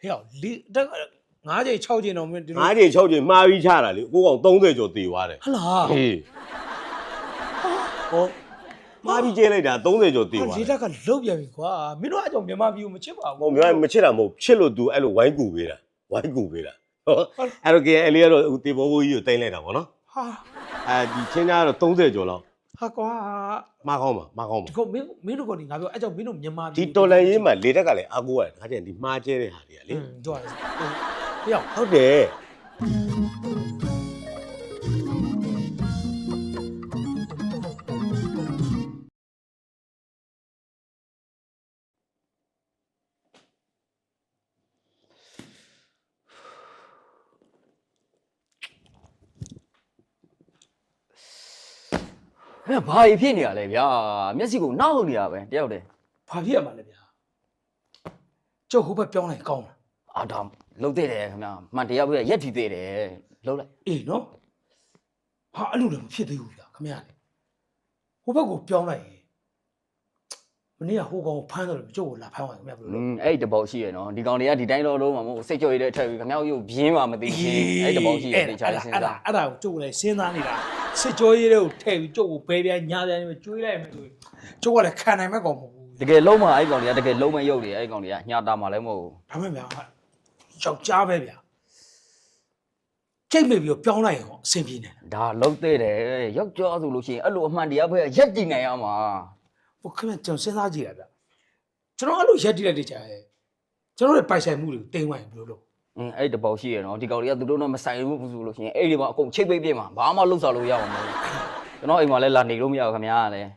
ဟဲ့အောင်လေးတက်9ချိန်6ချိန်တော့မင်းဒီလိုငါးချိန်6ချိန်မှားပြီးချတာလေကိုကောင်30ကျော်တည်သွားတယ်ဟလားဟေးဟောမှားပြီးကျဲလိုက်တာ30ကျော်တည်ဟာသွားလေးတယ်တက်ကလုတ်ပြန်ပြီကွာမင်းတို့အကြောင့်မြန်မာပြည်ကိုမချစ်ပါဟိုဘူး မြန်မာမချစ်တာမဟုတ်ချစ်လို့ तू အဲ့လိုဝိုင်းကူပေးတာဝိုင်းကူပေးတာဟောအဲ့တော့ကဲအဲ့လေးကတော့တေဘောဘိုးကြီးကိုတင်လိုက်တာဗောနော်ဟာအဲဒီချင်းသားကတော့30ကျော်လောက် ဟာကွာမှားကောင်းပါမှားကောင်းပါဒီကောင်မင်းမင်းတို့ကနေငါပြောအဲ့ကြောင့်မင်းတို့မြန်မာပြည်ဒီတော်လန်ရေးမှာလေတက်ကလည်းအကူရတယ်ခါကျရင်ဒီမှားကျဲတဲ့ဟာတွေကလေอืมတို့ရတယ်ဟဲ့အောင်ဟုတ်တယ် ဟဲ့ဘာကြီးဖြစ်နေရလဲဗျာမျက်စိကိုနောက်နေရပဲတယောက်တည်းဘာဖြစ်ရမှာလဲဗျာကျုပ်ဟိုဘက်ပြောင်းလိုက်ကောင်းလားအာဒါလုံသေးတယ်ခင်ဗျာမှန်တရားပြရက်ထီသေးတယ်လုံလိုက်အေးနော်ဟာအဲ့လိုလည်းမဖြစ်သေးဘူးဗျာခမရလေဟိုဘက်ကိုပြောင်းလိုက်ရင်မနေ့ကဟိုကောင်ကိုဖမ်းတယ်လို့ကျုပ်ကိုလာဖမ်းသွားတယ်ခမရဘယ်လိုอืလဲมအဲ့ဒီတပေါက်ရှိရနော်ဒီကောင်တွေကဒီတိုင်းတော့လုံးမှာမဟုတ်စိတ်ကြော်ရတဲ့ထက်ပြီးခင်ဗျားတို့ဘင်းမှာမသိချင်းအဲ့ဒီတပေါက်ရှိရတေချာလေးစဉ်းအဲ့ဒါစားအဲ့ဒါကိုကျုပ်ကိုလည်းစဉ်းစားနေတာ စစ်ကြောရေးတွေကိုထည့်ပြီးကျုပ်ကိုဘဲပြားညာပြန်ပြီးကျွေးလိုက်မယ်ဆိုရင်ကျုပ်ကလည်းခံနိုင်မဲ့ကောင်မဟုတ်ဘူးတကယ်လုံးမှာအဲ့ဒီကောင်တွေကတကယ်လုံးမရုပ်တွေအဲ့ဒီကောင်တွေကညတာမှာလည်းမဟုတ်ဘူးဒါမဲ့ဗျာယောက်ျားပဲဗျာကြိတ်မိပြီးတော့ပြောင်းလိုက်ရင်ဟောအဆင်ပြေနေတယ်ဒါလုံသေးတယ်ယောက်ျားဆိုလို့ရှိရင်အဲ့လိုအမှန်တရားပဲရက်တည်နိုင်ရမှာဟိုခင်ဗျကျွန်တော်စဉ်းစားကြည့်ရဗျာကျွန်တော်အဲ့လိုရက်တိလိုက်တဲ့ကြာရဲ့ကျွန်တော်ရဲ့ပိုက်ဆိုင်မှုတွေကိုတင်ဝင်ဘယ်လိုလုပ် อืมအဲ့ဒီတပေါက်ရှိရနော်ဒီကောင်တွေကသူတို့တော့မဆိုင်ဘူးဆိုလို့ရှိရင်အဲ့ဒီမှာအကုန်ချိတ်ပိတ်ပြစ်မှာဘာမှလုံစားလို့ရမှာမဟုတ်ဘူးကျွန်တော်အိမ်မှာလည်းလာနေလို့မရဘူးခင်ဗျာလည်း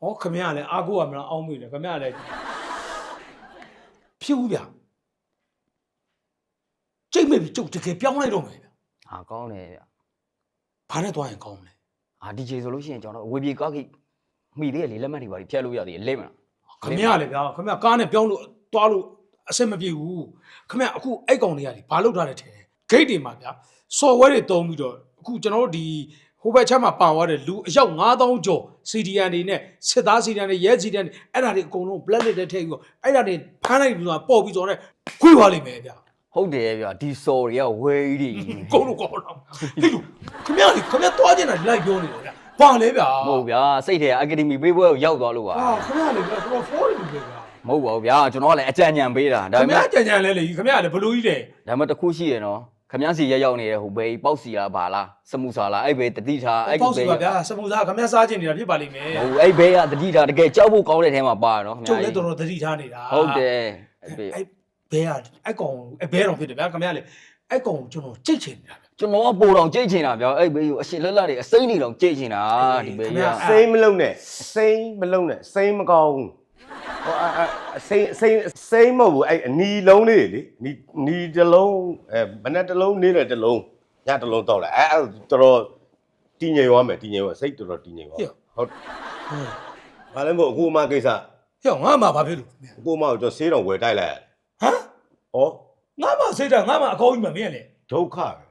ဟောခင်ဗျားလည်းအားကိုးရမလားအောင်းမိတယ်ခင်ဗျားလည်းဖြစ်ဦးဗျာကြိတ်မိပြီးကျုပ်တကယ်ပြောင်းလိုက်တော့မယ်ဗျာဟာကောင်းတယ်ဗျဘာနဲ့သွားရင်ကောင်းမလဲအာဒီဂျေဆိုလို့ရှိရင်ကျွန်တော်တို့အဝေပြေကားကိမိသေးရလေလက်မှတ်တွေပါဖြတ်လို့ရသေးတယ်လိမ့်မလားခင်ဗျားလည်းဗျာခင်ဗျားကားနဲ့ပြောင်းလို့သွားလို့ အဆင်မပြေဘူးခင်ဗျားအခုအဲ့ကောင်တွေကလေဘာလုပ်ထားလဲထင်တယ်ဂိတ်တွေမှာဗျာ software တွေတုံးပြီးတော့အခုကျွန်တော်တို့ဒီဟိုဘက်ချက်မှာပါသွားတဲ့လူအယောက်9000ကျော် CDN တွေနဲ့စစ်သား CDN တွေရဲ CDN တွေအဲ့ဒါတွေအကုန်လုံး black list ထဲထည့်ပြီးတော့အဲ့ဒါတွေဖမ်းလိုက်ပြီးတော့ပေါ်ပြီးတော့ねခွေးသွားလိမ့်မယ်ဗျာဟုတ်တယ်ဗျဒီစော်တွေကဝဲကြီးတွေကုန်းလို့ကောင်းတော့ဟေးလူခင်ဗျားလေခင်ဗျားသွားနေတာလိုက်ပြောနေတယ်ဗျာဘာလဲဗျာမဟုတ်ဗျာစိတ်ထဲအကယ်ဒမီပေးပွဲကိုရောက်သွားလို့ပါဟာခင်ဗျားလေဗျာတော်တော်ဖောနေပြီဗျာ မဟုတ်ပါဘူးဗျာကျွန်တော်ကလည်းအကြံဉာဏ်ပေးတာဒါခင်ပေဗျားမဲ့ကြံကြံလဲလေခင်ဗျားလေဘလို့ကြီးတယ်ဒါပေမဲ့တစ်ခုရှိရနော်ခမည်းစီရက်ရောက်နေတဲ့ဟိုဘေးပေါက်စီလားဘာလားစမှုစာလားအဲ့ဘေးတတိထားအဲ့ပေါ့ဘေးစီပါဗျာစပူစားခင်ဗျားစားချင်နေတာဖြစ်ပါလိမ့်မယ်ဟိုအဲ့ဘေးကတတိထားတကယ်ကြောက်ဖို့ကောင်းတဲ့ထဲမှာပါနော်ခင်ကျုပ်ဗျာလည်းတော်တော်သတိထားနေတာဟုတ်တယ်အဲ့ဘေးအဲ့ဘဲကအဲ့ကောင်အဲ့ဘဲတော်ဖြစ်တယ်ဗျာခင်ဗျားလေအဲ့ကောင်ကိုကျွန်တော်ကြိတ်ချင်နေတာဗျာ ကျွန်တော်ကပိုတော်ကြိတ်ချင်တာဗျာအဲ့ဘေးကိုအရှင်လက်လက်တွေအစိမ့်နေတော့ကြိတ်ချင်တာဒီဘေးခင်ဗျာကစိမ့်မလုံးနဲ့စိမ့်မလုံးနဲ့စိမ့်မကောင်းဘူး ဟောအအစိမ့်စိမ့်စိမ့်မဟုတ်ဘူးအဲ့အနီလုံးလေးလေနီနီတစ်လုံးအဲမနက်တစ်လုံးနေ့တစ်လုံးညတစ်လုံးတောက်လိုက်အဲအဲ့တော်တော်တည်ငြိမ်သွားမယ်တည်ငြိမ်သွားစိတ်တော်တော်တည်ငြိမ်သွားမယ်ဟုတ်ဟုတ်ဘာလဲမို့အခုမှကိစ္စဟဲ့ငါမှဘာဖြစ်လို့ခင်ဗျာအခုမှတော့ဆေးတော်ဝယ်တိုက်လိုက်ရတယ်ဟမ်ဟောငါမှစိတ်ဓာတ်ငါမှအကောင်းကြီးမမင်းလေဒုက္ခပဲ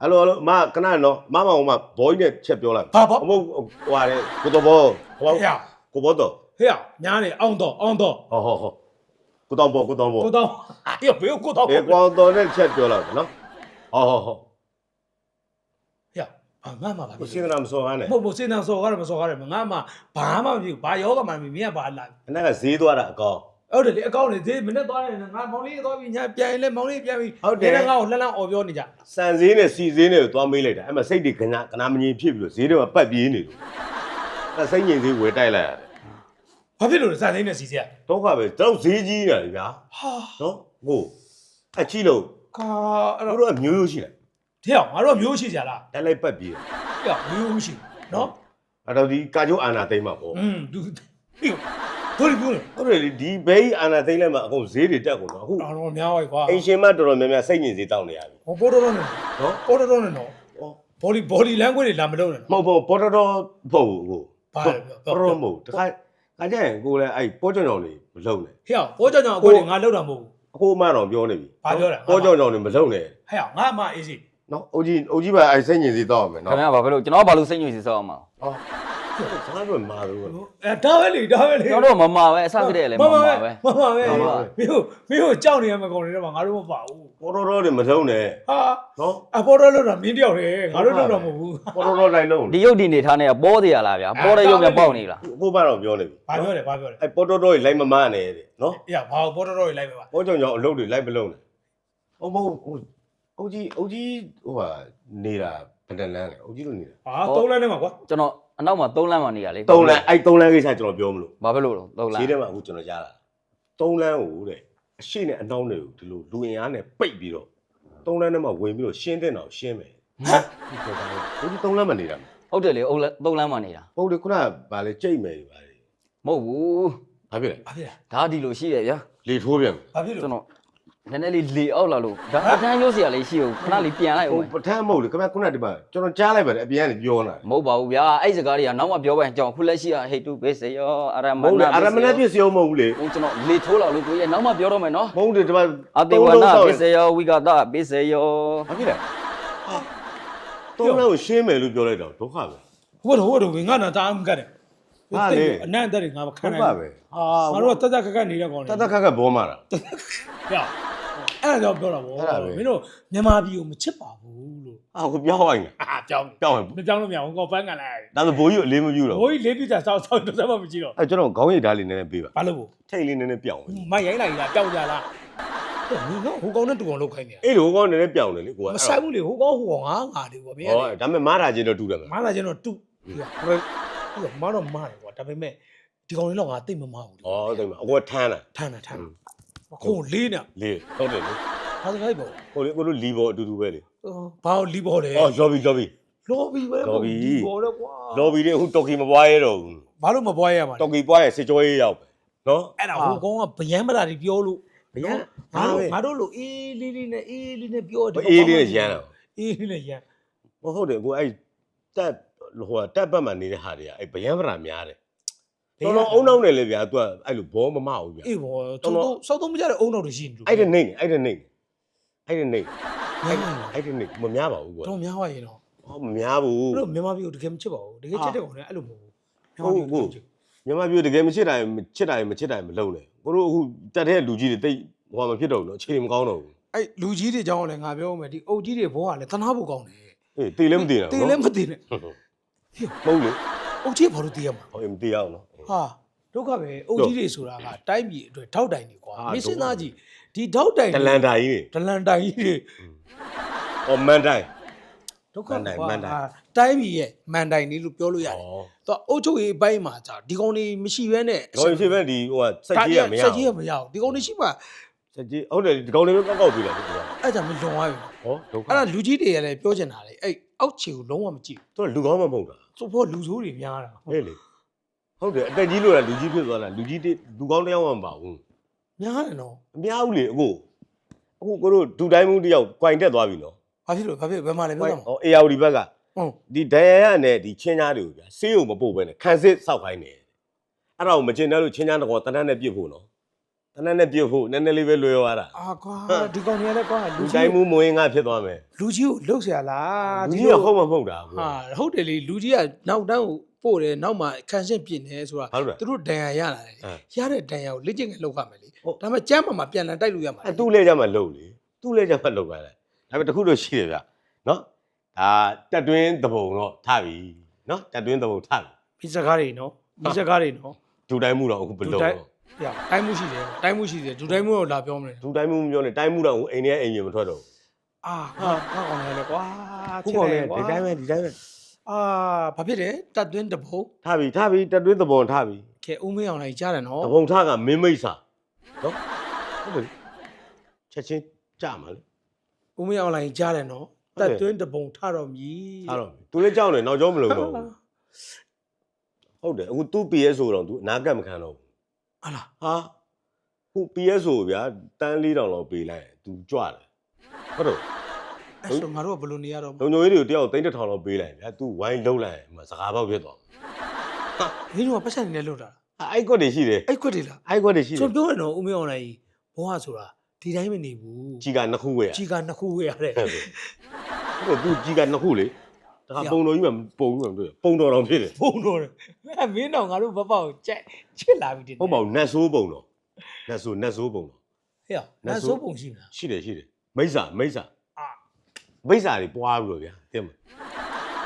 အဲ့လိုအဲ့လိုမကနနော်မမအောင်မဘောကြီးနဲ့ချက်ပြောလိုက်ဘာဘောအမဟုတ်ဟိုဟာလေကိုတော်ဘောဟိုဟဲ့ကိုဘောတော် ဟဲ့ညားနေအောင်တော့အောင်တော့ဟောဟောဟောကိုတော်ဘောကိုတော်ဘောကိုတော့ဟဲ့ဘယ်ကိုတော့အေးကွာတော်နဲ့ချက်ပြောလိုက်နော်ဟောဟောဟောဟဲ့ဘာငါမှဘာကိုဖြစင်စ်ကနာမစော်ကားနဲ့မဟုတ်ဘူးစင်တန်စော်ကားတယ်မစော်ကားတယ်ငါမှဘာမှမဖြစ်ဘူးဘာယောဂမှမဖြစ်မင်းကဘာလာအနက်ကဈေးသွားတာအကောင်ဟုတ်တယ်လေအကောင့်လေဒီမနေ့သွားတယ်ငါမောင်လေးသွားပြီးညာပြန်ရင်လဲမောင်လေးပြန်ပြီးငါ့ကိုလှမ်းလှမ်းអော်ပြောနေကြစံဈေးနဲ့စီဈေးနဲ့ကိုသွားမေးလိုက်တာအဲ့မှာစိတ်တွေကနာကနာမငြိမ်ဖြစ်ပြီးတော့ဈေးတွေကပတ်ပြေးနေတယ်အဲ့စိတ်ငြိမ်ဈေးဝယ်တိုက်လိုက်ရတယ် ဘာဖြစ်လို့လဲစံသိန်းနဲ့စီစီရဒုက္ခပဲတော့ဈေးကြီးနေတာလေဗျာဟာနော်ဟုတ်အချီလို့ကာအဲ့တို့တော့ကမျိုးရိုးရှိလားတဲ့အောင်ငါတို့ကမျိုးရှိကြလားတက်လိုက်ပတ်ပြေးတဲ့အောင်မျိုးရှိနော်အဲ့တော့ဒီကာကျိုးအာနာသိမ့်မှာပေါ့อืมသူပြီးဘယ်လိုပြောလဲဟုတ်တယ်လေဒီဘဲကြီးအာနာသိမ့်လိုက်မှာအကုန်ဈေးတွေတက်ကုန်တော့အခုအော်တော့များပါကွာအိမ်ရှင်မတော်တော်များများစိတ်ငြိမ်ဈေးတောင်းနေရပြီဟောပေါ်တော်တော်နဲ့နော်ပေါ်တော်တော်နဲ့နော်ဟော body body language တွေလာမလုပ်နဲ့နော်မဟုတ်ဘူးပေါ်တော်တော်ပေါ့ဘူးကိုဘာလဲပြောပေါ်တော်မဟုတ်တခါ ခါကျရင်ကိုလည်းအဲ့ပေါ်ကြောင်ကြောင်လေးမလုံနဲ့ဟဲ့အောင်ပေါ်ကြောင်ကြောင်အခုငါလောက်တာမဟုတ်ဘူးအခုမှတော့ပြောနေပြီဘာပြောလဲပေါ်ကြောင်ကြောင်လေးမလုံနဲ့ဟဲ့အောင်ငါမှအေးစီနော်အိုကြီးအိုကြီးပါအဲ့စိတ်ငြိမ်ဈေးတောင်းရမယ်ခင်နော်ဗျာဘာဖြစ်လို့ကျွန်တော်ကဘာလို့စိတ်ညစ်စီစောအောင်မှာဟော စကားတော့မာတော့အဲဒါပဲလေဒါပဲလေကျွန်တော်တို့မမပဲအစကတည်းကလည်းမမပဲမမပဲမမပဲမမပဲမင်းတို့မင်းတို့ကြောက်နေရမယ့်ကောင်တွေတော့ငါတို့မပါဘူးပေါ်တော်တော်တွေမလုံးနဲ့ဟာနော်အပေါ်တော့လို့တော့မင်းတယောက်တည်းငါတို့တော့တော့မဟုတ်ဘူးပေါ်တော်တော်တိုင်းလုံးဒီရုပ်ဒီနေထားနေကပေါ်သေးရလားဗျာပေါ်တဲ့ရုပ်များပေါက်နေလားကိုဘာတော့ပြောနေပြီဘာပြောတယ်ဘာပြောတယ်အဲပေါ်တော်တော်ကြီးလိုက်မမနဲ့တဲ့နော်အေးဘာပေါ်တော့တော့လိုက်ပဲပါပေါ်ကြောင်ကြောင်အလုပ်တွေလိုက်မလုံးနဲ့ဟုတ်မဟုတ်ဟိုအုတ်ကြီးအုတ်ကြီးဟိုဟာနေတာဘယ်တန်းလန်းလဲအုတ်ကြီးလို့နေတာဟာသုံးလမ်းနဲ့မှာကွာကျွန်တော် အနောက်မှာ3လမ်းမှာနေရလေသုံးလန်းအဲ့သုံးလန်းကိစ္စကျွန်တော်ပြောမလို့ဘာဖြစ်လို့လဲ3လမ်းဈေးထဲမှာအခုကျွန်တော်ကြားလာသုံးလန်းကိုတဲ့အရှိနဲ့အနောက်တွေကိုဒီလိုလူအင်အားနဲ့ပိတ်ပြီးတော့သုံးလန်းထဲမှာဝင်ပြီးတော့ရှင်းတဲ့အောင်ရှင်းမယ်ဟမ်ဒီသုံးလန်းမှာနေတာဟုတ်တယ်လေ3လမ်းမှာနေတာပုတ်လေခုနကဗာလေကြိတ်မယ်ဗာလေမဟုတ်ဘူးဘာဖြစ်လဲဘာဖြစ်လဲဒါဒီလိုရှိရဗျာလေထိုးပြန်မယ်ဘာဖြစ်လို့ကျွန်တော် နည်းနည်းလေးလေအောက်လာလို့ဒါအတန်းရုပ်เสียလေးရှိဦးခဏလေးပြန်လိုက်ဦး ဟိုပထမမဟုတ်လေခင်ဗျခုနကဒီမှာကျွန်တော်ကြားလိုက်ပါတယ်အပြင်ကနေပြောနေတာ မဟုတ်ပါဘူးဗျာအဲ့စကားတွေကနောက်မှပြောပိုင်ကြောင်ခုလက်ရှိကဟိတ်တူဘေးစေရောအရမ မဟုတ်လေ နာ အရမဏပြည့်စုံမဟုတ်ဘူးလေ ဟိုကျွန်တော်လေထိုးလာလို့ကိုကြီးနောက်မှပြောတော့မယ်နော် မဟုတ်လေဒီမှာ အတေဝနာဘေးစေရောဝိကတာဘေးစေရော ဘာဖြစ်လဲဟာသုံးလန်းကိုရှင်းမယ်လို့ပြောလိုက်တော့ဒုက္ခပဲ ဟိုတော့ဟိုတော့ငါနာတာအမ်ကတ်တယ် ဟာလေ အနန္တတွေငါမခံ ဒု နိုင် က္ခ ဘူး ပဲ ငါတို့ကတက်တက်ခက်ခက်နေတဲ့ကောင်တွေ တတ်တတ်ခက်ခက်ဘောမှာတာ ဟဲ့ အဲ့ဒါကြောင့်ပြောတာဗောအဲ့ဒါပဲ မင်းတို့မြန်မာပြည်ကိုမချစ်ပါဘူးလို့အာကိုပြောင်းသွားရင်အာကြောင်းပြောင်းရင်မကြောင်းလို့မရဘူးကောပန်းကန်လိုက်ဒါဆိုဘိုးကြီးကိုအလေးမပြုတော့ဘိုးကြီးလေးပြတာစောက်စောက်တော့မှမကြည့်တော့အဲကျွန်တော်ခေါင်းရည်ဓာတ်လေးနည်းနည်းပေးပါဘာလို့ဘို့ထိတ်လေးနည်းနည်းပြောင်းဝင်မရိုင်းလိုက်လားတောက်ကြလားဟိုငါဟိုကောင်နဲ့တူအောင်လုပ်ခိုင်းနေအေးလေဟိုကောင်နည်းနည်းပြောင်းတယ်လေကိုကမဆိုင်ဘူးလေဟိုကောင်ဟိုကောင်ငါငါလေးဗောမင်းဟောဒါပေမဲ့မားတာချင်းတော့တူတယ်မမာလားးလာကျွန်တော်တူဟိုဟိုမားတော့မားတယ်ကွာဒါပေမဲ့ဒီကောင်လေးတော့ငါတိတ်မမားဘူးဩတိတ်မှာအကိုကထမ်းတာထမ်းတာထမ်း ခုံလေးနေလေဟုတ်တယ်လေဟာစခိုင်းပေါ့ဟိုလေကိုတို့လီဘောအတူတူပဲလေဘာလီဘောတယ်ဩလော်ဘီလော်ဘီလော်ဘီပဲလော်ဘီလီဘောလေကွာလော်ဘီတွေဟိုတော်ကီမပွားရတော့ဘူးဘာလို့မပွားရမှာလဲတော်ကီပွားရင်စစ်ကြောရေးရောက်ပဲနော်အဲ့ဒါဟိုကောင်ကဗျမ်းမလာတွေပြောလို့ဗျမ်းငါတို့ဟာပဲငါတို့လိုအေးလေးလေးနဲ့အေးလေးနဲ့ပြောတယ်အေးလေးနဲ့ရမ်းတာအေးလေးနဲ့ရမ်းမဟုတ်တယ်ကိုအဲ့တက်ဟိုတက်ပတ်မှနေတဲ့ဟာတွေကအဲ့ဗျမ်းပရာများတယ် တော်တော်အုံနောက်နေလေဗျာ तू အဲ့လိုဘောမမဟုတ်ဗျာအေးဘောသုံးတော့စောက်သုံးမကြတဲ့အုံတော်တွေရှိနေလို့အဲ့ဒါနေအဲ့ဒါနေအဲ့ဒါနေရမ်းအဲ့ဒါနေမများပါဘူးကွာတော့များပါရင်တော့ဟောမများဘူးဘယ်လိုမြန်မာပြည်ကိုတကယ်မချစ်ပါဘူးတကယ်ချစ်တဲ့ကောင်တွေအဲ့လိုမဟုတ်ဘူးဟုတ်ကိုမြန်မာပြည်တကယ်မချစ်တာရင်ချစ်တာရင်မချစ်တာရင်မလုံးနဲ့ကိုတို့အခုတက်တဲ့လူကြီးတွေတိတ်ဟိုမဖြစ်တော့ဘူးနော်အခြေအနေမကောင်းတော့ဘူးအဲ့လူကြီးတွေကြောင်းလည်းငါပြောမယ်ဒီအုပ်ကြီးတွေဘောကလည်းတနာဖို့ကောင်းတယ်အေးတေးလည်းမတေးတော့တေးလည်းမတေးနဲ့ဟုတ်လေအုပ်ကြီးဘာလို့တေးရမှာဟောမတေးအောင်နော် ဟာဒုက္ခပဲအုပ်ကြီးတွေဆိုတာကတိုင်းပြည်အတွက်ထောက်တိုင်နေကွာဟာမင်းစဉ်းစားကြည့်ဒီထောက်တိုင်တလန်တာကြီးဒလန်တိုင်ကြီးတွေဟောမန်တိုင်းဒုက္ခမန်တိုင်ကွာမန်တိုင်ဟာတိုင်းပြည်ရဲ့မန်တိုင်လေးလို့ပြောလို့ရတယ်ဩတော့အုပ်ချုပ်ရေးအပိုင်းမှာကြာဒီကောင်တွေမရှိဘဲနဲ့ကောင်းဖြစ်ပဲဒီဟိုကစက်ကြီးကမရစက်ဘူးကြီးကမရဘူးဒီကောင်တွေရှိမှစက်ကြီးဟုတ်တယ်ဒီကောင်းလေးပဲကောက်ကောက်ပြီးလာဒီကအဲ့ဒါမလွန်သွားပြီဟောဒုက္ခအဲ့ဒါလူကြီးတွေကလည်းပြောချင်တာလေအဲ့အောက်ခြေကိုလုံးဝမကြည့်သူကလူကောင်းမှမဟုတ်တာဘူးဆိုဖို့လူဆိုးတွေများတာဟဲ့လေ ဟုတ်တယ်အတက်ကြီးလို့လားလူကြီးဖြစ်သွားတာလူကြီးလူကောင်းတယောက်မှမပါဘူး များတယ်နော် အများဦးလေအခုအခုကိုတို့ဒူတိုင်းမှုတယောက်꽌တက်သွားပြီနော် ဘာဖြစ်လို့ဘာဖြစ်ဘယ်မှာလဲပြောတာမ ဟော ARD ဘက်က ဟုတ် ဒီဒရရနဲ့ဒီချင်းညားတွေကိုဗျာဆေးရုံမပို့ဘဲနဲ့ခံစစ်စောက်ခိုင်းတယ်အဲ့ဒါကိုမကျင်တဲ့လို့ချင်းညားတော့တနတ်နဲ့ပြစ်ဖို့နော်တနတ်နဲ့ပြစ်ဖို့နည်းနည်းလေးပဲလွယ်သွားတာ အာကွာဒီကောင်တွေကလည်းကွာလူ လူ ကြီး တိုင်းမှုမဝင်ငါဖြစ်သွားမယ် လူကြီးကိုလှုပ်เสียလား လူကြီးကဟုတ်မဟုတ်တာကွာ ဟာဟုတ်တယ်လေလူကြီးကနောက်တန်းကို ပို့တယ်နောက်မှခံရှင်းပြင်တယ်ဆိုတာဟုတ်တယ်သူတို့ဒဏ်ရာရလာတယ်အဲရတဲ့ဒဏ်ရာကိုလက်ကျင့်ကလောက်ရမယ်လေဟုတ်ဒါပေမဲ့ကြမ်းမှာမှပြန်လည်တိုက်လို့ရမှာအဲ့သူ့လဲကြမှာလှုပ်လေသူ့လဲကြမှာလှုပ်ပါလေဒါပေမဲ့တခုတော့ရှိတယ်ဗျာနော်ဒါတက်တွင်းတပုံတော့ထပြီနော်တက်တွင်းတပုံထပြီဒီစကားတွေနော်ဒီစကားတွေနော်ဒူတိုင်းမှုတော့အခုဘလို့တိုင်းရတိုင်းမှုရှိတယ်တိုင်းမှုရှိတယ်ဒူတိုင်းမှုတော့လာပြောမလဲဒူတိုင်းမှုမပြောနဲ့တိုင်းမှုတော့အခုအိမ်ထဲအိမ်ကြီးမထွက်တော့အာဟာဟာကောင်လည်းကွာဘူးခုကောင်လည်းဒီတိုင်းပဲဒီတိုင်းပဲ အာဘာဖြစ်တယ်တတ်သွင်းတဘုံထပြီထပြီတက်တွင်းတပုံထပြီကဲဦးမင်းအောင်လိုက်ကြားတယ်နော် တပုံထကမင်းမိတ်စာနော်ဟုတ်တယ်ချက်ချင်းကြမှာလေ ဦးမင်းအောင်လိုက်ကြားတယ်နော်ဟုတ်တတယ်တ်သွင်းတဘုံထတော့မြည်အားတော့သူလည်းကြောက်နေနောက်ကျောမလုံတော့ဘူးဟုတ်တယ်အခုသူ PS ဆိုတော့ तू အနာကတ်မခံတော့ဘူး ဟာလားဟာခု PS ဆိုဗျာတန်း၄တောင်လောက်ပေးလိုက်ရင် तू ကြွတယ်ဟုတ်တော့ အဲ့ဆိုငါတို့ကဘယ်လိုနေရတော့မလဲလုံညိုကြီးတွေကိုတယောက်သိန်းတစ်ထောင်လောက်ပေးလိုက်ရင်ဗျာ तू ဝိုင်းလုံးလိုက်ရင်မစကားပေါက်ဖြစ်သွားမင်းတို့ကပတ်စံနေလို့တာအဲ့ကွက်တွေရှိတယ်အဲ့ခွက်တွေလားအဲ့ကွက်တွေရှိတယ်ကျွန်တော်ပြောရတော့ဦးမင်းအောင်လိုက်ဘဝဆိုတာဒီတိုင်းမနေဘူးကြီးကနှစ်ခုဝယ်ရကြီးကနှစ်ခုဝေးရတဲ့ဟုတ်တယ်ဟုတ်တယ် तू ကြီးကနှစ်ခုလေတခါပုံတော်ကြီးမှပုံကြီးမှတွေ့ပုံတော်တော်ဖြစ်တယ်ဘုံတော့တယ်အဲမင်းတော့ငါတို့ဘပေါ့ကိုကြက်ချစ်လာပြီတင်ဟုတ်ပါဘူးနတ်ဆိုးပုံတော်နတ်ဆိုးနတ်ဆိုးပုံတော်ဟဲ့နတ်ဆိုးပုံရှိမလားရှိတယ်ရှိတယ်မိစ္ဆာမိစ္ဆာအာ မိစ္ဆာတွေပွားပြီးတော့ဗျာသိမလား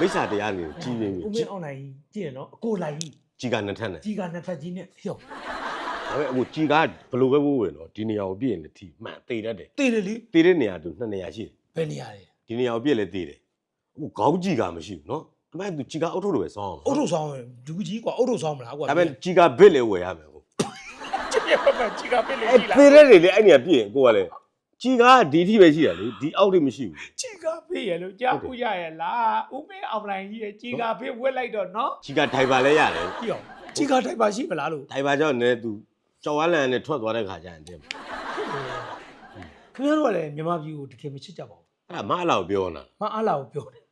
မိစ္ဆာတရားတွေကြီးပြင်းဦးမပြီးင်းအောင်နိုင်ကြည့်ရနော်အကိုလိုက်ကြီးကြီးကနှစ်ထပ်နဲ့ကြီးကနှစ်ထပ်ကြီးနဲ့ဟဲ့ဒါပေမဲ့အခုကြီးကဘလို့ပဲဝိုးဝင်တော့ဒီနေရာကိုပြည့်ရင်လည်းထိမှန်တေတတ်တယ်တေးတယ်လေတေတဲ့နေရာတူနှစ်နေရာရှိတယ်ဘယ်နေရာလဲဒီနေရာကိုပြည့်လည်းတေတယ်အခုခေါင်းကြီးကမရှိဘူးနော်ဒါပေမဲ့သူကြီးကအုတ်ထုတ်လိုပဲစောင်းအုတ်ထုတ်ဆောင်ရင်ဒူကြီးကွာအုတ်ထုတ်ဆောင်မလားကွာဒါပေမဲ့ကြီးကဘစ်လည်းဝယ်ရမယ်ဟုတ်ချစ်ရပါမယ်ကြီးကပဲလေအဲကြီးလားသေတဲ့တွေလေအဲ့နေရာပြည့်ရင်ကိုကလည်း ကြီးကဒီထိပဲရှိတယ်လေဒီအောက်တွေမရှိဘူးကြီးကဖေးရလို့ကြားဦးရရလားဦးမင်းအောင်နိုင်ကြီးရဲ့ကြီးကဖေးဝက်လိုက်တော့နော်ကြီးကထိုင်ပါလဲရတယ်ပြီးအောင်ကြီးကထိုက်ပါရှိမလားလို့ထိုင်ပါကြောင့်လည်းသူကြော်ဝါလန်နဲ့ထွက်သွားတဲ့ခါကျရင်တဲ့ခင်ဗျားတို့ကလည်းမြန်မာပြည်ကိုတကယ်မချစ်ကြပါဘူးအဲ့ဒါမအလာကိုပြောနေတာမအားလာကိုပြောတယ်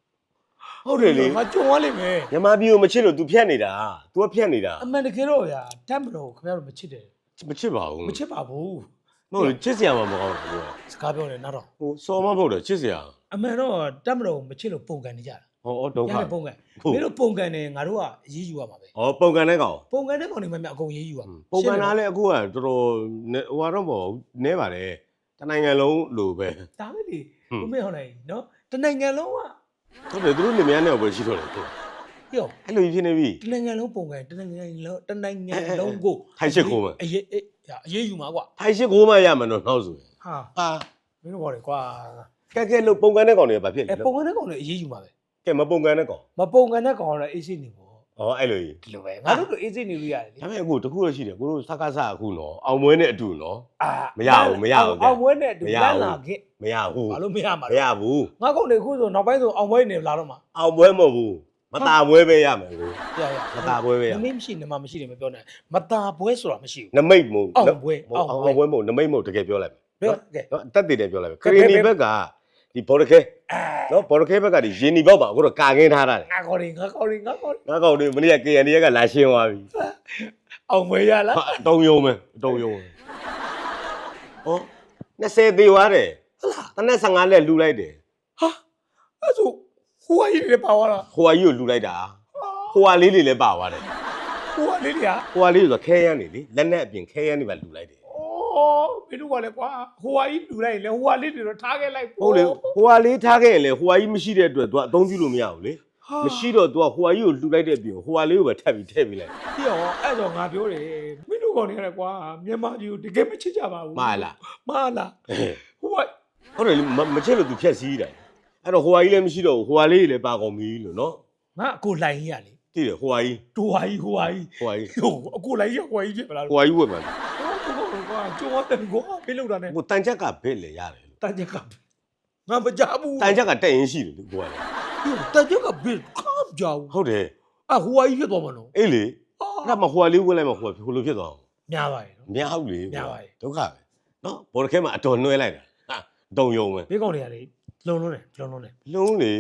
ဟုတ်တယ်လေငါကြုံသွားလိမ့်မယ်မြန်မာပြည်ကိုမချစ်လို့ तू ဖြတ်နေတာ तू ကဖြတ်နေတာအမှန်တကယ်တော့ဗျာတတ်မလို့ခင်ဗျားတို့မချစ်တယ်မချစ်ပါဘူးမချစ်ပါဘူး မဟုတ်လေချစ်စရာမှမကောင်းဘူးစကားပြောနေနောက်တော့ဟိုစော်မမဟုတ်တယ်ချစ်စရာအမှန်တော့တတ်မလို့မချစ်လို့ပုံကန်နေကြတာဟောဒုက္ခရတဲ့ပုံကန်ဟုတ်မင်းတို့ပုံကန်နေငါတို့ကအရေးယူရမှာပဲဟောပုံကန်တဲ့ကောင်ပုံကန်တဲ့ကောင်တွေမှမအကုန်ရေးယူရမှာပုံကန်သားလည်းအခုကတော်တော်နဲဟိုကတော့မဟုတ်ဘူးနဲပါတယ်တနိုင်ငံလုံးလိုပဲဒါပဲလေဟွန်းဦးမင်းဟောင်းလိုက်နော်တနိုင်ငံလုံးကဟုတ်တယ်သူတို့နေမရနဲ့ပဲရှိတော့တယ်သူပြောအဲ့လိုကြီးဖြစ်နေပြီတနိုင်ငံလုံးပုံကန်တနိုင်ငံလုံးတနိုင်ငံလုံးကိုထိုက်ရှစ်ခိုးမယ်အရေးအေးအရေးယူမှာကွာထိုင်ရှိကိုမှရမှာတော့နောက်ဆိုရင်ဟာဟာမင်းတို့ခေါ်တယ်ကွာကဲကဲလို့ပုံကန်တဲ့ကောင်တွေကဘာဖြစ်လဲအဲပုံကန်တဲ့ကောင်တွေအရေးယူမှာပဲကဲမပုံကန်တဲ့ကောင်မပုံကန်တဲ့ကောင်ကတော့အေးစိနေပေါ့ဟောအဲ့လိုကြီးဒီလိုပဲငါတို့တို့အေးစိနေလို့ရတယ်လေဒါပေမဲ့အခုတခုတော့ရှိတယ်ကိုတို့စကားစအခုနော်အောင်မွေးနဲ့အတူနော်အာမရဘူးမရဘူးအောင်ပွဲနဲ့တူမရလဘူးန်းလာခဲ့မရဘူးဘာလို့မရမှာမရဘူးငါကောင်တွေအခုဆိုနောက်ပိုင်းဆိုအောင်ပွဲနေလာတော့မှာအောင်ပွဲမဟုတ်ဘူး မตาပွဲပဲရမယ်ကို ပြရရမသားပွဲပဲရ နမိတ်မရှိနမမရှိတယ်မပြောနဲ့မတာပွဲဆိုတာမရှိဘူး နမိတ်မို့အောက်ပွဲမဟုတ်အောက်ပွဲ အောင်ပွဲမို့နမိတ်မို့တကယ်ပြောလိုက်မယ်ပြောနော်ကဲ နော်တက်တည်တယ်ပြောလိုက်မယ်ခရီနီဘက်ကဒီဘော်ဒခဲနော်ဘော်ဒခဲဘက်ကဒီယင်နီဘောက်ပါအခုတော့ကာကင်းထားတာလေငါခေါ်ရင်ငါခေါ်ရင်ငါခေါ်ရင်ငါကောင်တွေမနေ့က KND ကလာရှင်းသွားပြီအောင်ပွဲရလားဟာအတုံယုံမယ်အတုံယုံမယ်ဟော20သေးသွားတယ်ဟုတ်လားတနက်15လက်လူလိုက်တယ်ဟာ ဟိုကကြီးတွေပါသွားတာ ဟိုဟာကြီးကိုလူလိုက်တာဟိုဟာလေးတွေလည်းပါသွားတယ် ဟိုကလေးတွေက ဟိုဟာလေးဆိုခဲရမ်းနေလေလက်နဲ့အပြင်ခဲရမ်းနေပါလူလိုက်တယ် အော်ဘယ်လိုကလဲကွာဟိုကကြီးလူလိုက်လေဟိုကလေးတွေတော့ထားခဲ့လိုက် ဟုတ်လေဟိုဟာလေးထားခဲ့ရင်လေဟိုဟာကြီးမရှိတဲ့အတွက် तू အသုံးပြုလို့မရဘူးလေ ဟာ မရှိတော့ तू ဟိုဟာကြီးကိုလူလိုက်တဲ့အပြင်ဟိုဟာလေးကိုပဲထပ်ပြီးထည့်ပေးလိုက် ဒီရောအဲ့တော့ငါပြောတယ်မင်းတို့ကောင်တွေကလည်းကွာမြန်မာပြည်ကိုတကယ်မချစ်ကြပါဘူး မှားလား မာလားဟိုက ဟုတ်တယ်လေမမချစ်လို့ तू ဖြက်စီးတယ် အဲ့တော့ဟိုဟာကြီးလည်းမရှိတော့ဘူးဟိုဟာလေးကြီးလည်းပါကုန်ပြီလို့နော်ငါအကိုလိုက်ရလေသိတယ်ဟိုဟာကြီးတူဟာကြီးဟိုဟာကြီးဟိုဟာကြီးဟိုအကိုလိုက်ရဟိုဟာကြီးဖြစ်မလားဟိုဟာကြီးဝက်မှာဟိုကွာကျုံတယ်ကွာဖေးလောက်တာနဲ့ဟိုတန်ချက်ကဘက်လေရတယ်လို့တန်ချက်ကငါမကြဘူးတန်ချက်ကတက်ရင်ရှိတယ်လေဟိုဟာလေဟိုတန်ချက်ကဘယ်ခါကြောက်ဟုတ်တယ်အဟိုဟာကြီးဖြစ်သွားမလို့အေးလေအာအဲ့ဒါမှဟိုဟာလေးဝက်လိုက်မှဟိုဟာဟိုလိုဖြစ်သွားအောင်များပါရဲ့နော်မများဘူးလေများပါရဲ့ဒုက္ခပဲနော်ဘော်ဒခဲမှာအတော်နှွဲလိုက်တာဟာတုံယုံပဲမင်းကောင်တွေကလေ လုံလုံးတယ်လုံလုံးတယ်လုံးလေ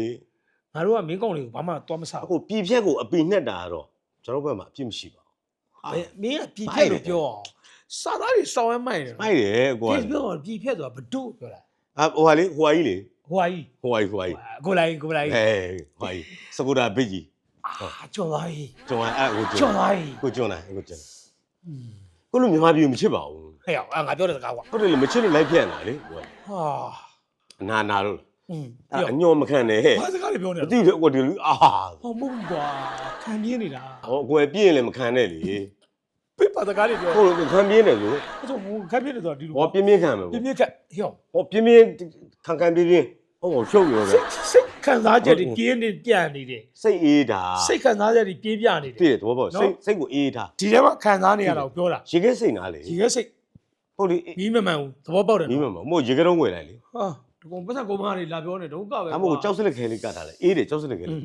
ငါတို့ကမင်းကောင်တွေကိုဘာမှသွားမဆအခုပြည်ဖြက်ကိုအပီနှက်တာကတော့ကျွန်တော်ဘက်မှာအပြစ်မရှိပါဘူးဘူးမင်းကပြည်ဖြတ်လို့ပြောအောင်စာသားတွေစောင်းရမိုက်တယ်မိုက်တယ်ကိုကပြည်ပြောပြည်ဖြတ်ဆိုတာဘဒုပြောတာအာဟိုဟာလေးဟိုဟာကြီးလေဟိုဟာကြီးဟိုဟာကြီးဟိုဟာကြီးကိုလိုက်ကိုလိုက်ဟဲဟိုဟာကြီးစကူတာဘစ်ကြီးအာကျော်သွားပြီကျွန်တော်အဲ့ကိုကျွကျော်န်းသွားပြီကိုကျွန်းလိုက်ကိုကျွန်းကိုလိုမြန်မာပြည်မချစ်ပါဘူးဟဲ့အောင်အာငါပြောတဲ့စကားကွာဟုတ်တယ်လေမချစ်လို့လိုက်ပြက်လာလေဟိုကဟာအနာနာလို့อืม အဲ့အညော်မခံနဲ့ဟဲ့ဘာစကားတွေပြောနေမလဲသိတယ်ကိုဒီလူအာဟောမဟုတ်ဘူးကွာခံပြင်းနေတာဟောကိုယ်ပြင်းရင်လည်းမခံနဲ့လေပြစ်ပါစကားတွေပြောဟိုခံပြင်းတယ်လို့အဲ့ဆိုခံပြင်းနေဆိုတာဒီလိုဟောပြင်းပြင်းခံမယ်ပြပေါ့င်းပြင်းကဟေ့အောင်ဟောပြင်းပြင်းခံခံပြင်းပြင်းဟောရှုပ်ရောဗျစိတ်စိတ်ခံစားချက်တွေပြင်းနေပြန့်နေတယ်စိတ်အေးတာစိတ်ခံစားချက်တွေပြင်းပြနေတယ်တည်တယ်သဘောပေါက်စိတ်စိတ်ကိုအေးထားဒီထဲမှာခံစားနေရတာကိုပြောတာရေခဲစိတ်နာလေဒီကစိတ်ဟုတ်လေမီးမမှန်ဘူးသဘောပေါက်တယ်မီးမနော်မမို့ရေခဲတုံးဝယ်လိုက်လေဟာ ဒီကောင်ပတ်စံကုန်မတွေလာပြောနေဒုက္ခပဲအမို့ကြောက်စလက်ခဲလေးကတ်ထားလိုက်အေးတယ်ကြောက်စလက်ခဲလေး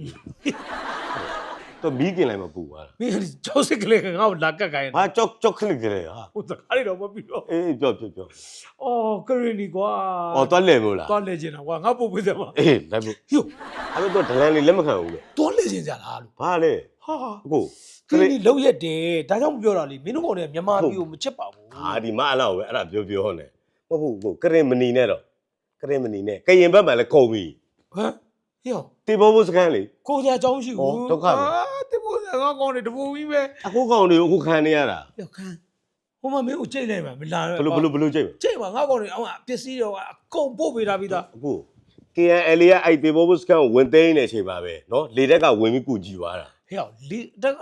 တော့မီးกินလိုက်မှပူသွားတာမင်းကြောက်စိတ်ကလေးကငါ့ကိုလာကတ်ခိုင်းဟာကြောက်ကြောက်ခလစ်ကလေးဟာဟိုစကားတွေတော့မပြီးတော့အေးပြောပြောပြောအော်ကရီနီကွာအော်တွားလဲမို့လားသွားလဲကျင်တာကွာငါပုတ်ပေးစမ်းပါအေးလိုက်မို့ဟိုအဲ့တော့ဒလန်လေးလက်မခံဘူးလေသွားလဲကျင်ကြလားလို့ဘာလဲဟာအခုကရီနီလောက်ရက်တယ်ဒါကြောင့်မပြောတာလေမင်းတို့ကောင်တွေကမြန်မာပြည်ကိုမချစ်ပါဘူးဟာဒီမအလောက်ပဲအဲ့ဒါပြောပြောနေမဟုတ်ဘူးကရင်မနီနဲ့တော့က ရင်မနေနဲ့ကရင်ဘက်မှာလည်းကုန်ပြီဟမ်ယောတင်ဖို့ဖို့စကန်းလေ ကိုကြအကြောင်းရှိဘူးဟောဒုက္ခပဲ အာတိဖို့စကောင်းကောင်းတယ်တပူကြီးပဲအခုကောင်တွေကိုအခုခံနေရတာယောခန်းဟိုမှာမင်းကိုကြိတ်လိုက်မှာမလာဘလို့ဘလို့ဘလို့ကြိတ်ကြိတ်မှာငါကောင်တွေအောင်ပစ္စည်းတော့အကုန်ပို့ပေးထားပြီးသားအခု KNL ကအဲ့တင်ဖို့ဖို့စကန်းကိုဝင်သိမ်းနေချိန်ပါပဲနော်လေတက်ကဝင်ပြီးကူကြည့်သွားတာဟဲ့ယောလေတက်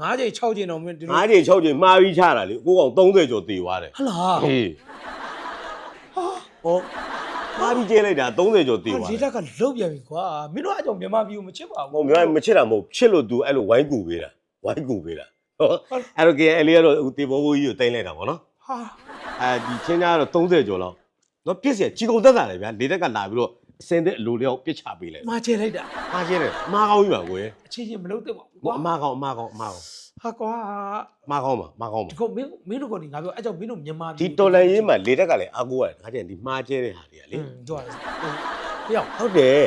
ငါးချိန်6ချိန်တော့မင်းဒီလိုငါးချိန်၆ချိန်မှားပြီးချတာလေအခုကောင်30ကျော်တေသွားတယ်ဟလာဟေးဟော မှားပြီးကျဲလိုက်တာ30ကျော်တေသွားလီတယ်တက်ကလုတ်ပြန်ပြီကွာမင်းတို့အကြောင်းမြန်မာပြည်ကိုမချစ်ပါဟောဘူးမြန်မာမချစ်တာမဟုတ်ချစ်လို့ तू အဲ့လိုဝိုင်းကူပေးတာဝိုင်းကူပေးတာဟောအဲ့တော့ KNL ကတော့အခုတေဘောဘုကြီးကိုတင်လိုက်တာဗောနော်ဟာအဲဒီချင်းသားကတော့30ကျော်လောက်နော်ပြစ်စီကြီးကုန်သက်တာလေဗျာလေတက်ကလာပြီးတော့အစင်းတဲ့အလိုလျောက်ပြစ်ချပေးလိုက်မာချေလိုက်တာမှားချင်းတယ်မှားကောင်းပြီပါကိုယ်အချင်းချင်းမလုပ်တဲ့ပါဘူးဟောကွာအမှားကောင်းအမှားကောင်းအမှားကောင်း ဟာကွာမှားကောင်းပါမှားကောင်းဒီပါကောင်မင်းမင်းတို့ကနေငါပြောအဲ့ကြောင့်မင်းတို့မြန်မာဒီတော်လန်ရေးမှာလေတက်ကလည်းအားကိုးရတယ်ခါကျရင်ဒီမှားကျဲတဲ့ဟာတွေကလေอืมတို့ရတယ်ဟေ့ရောဟုတ်တယ်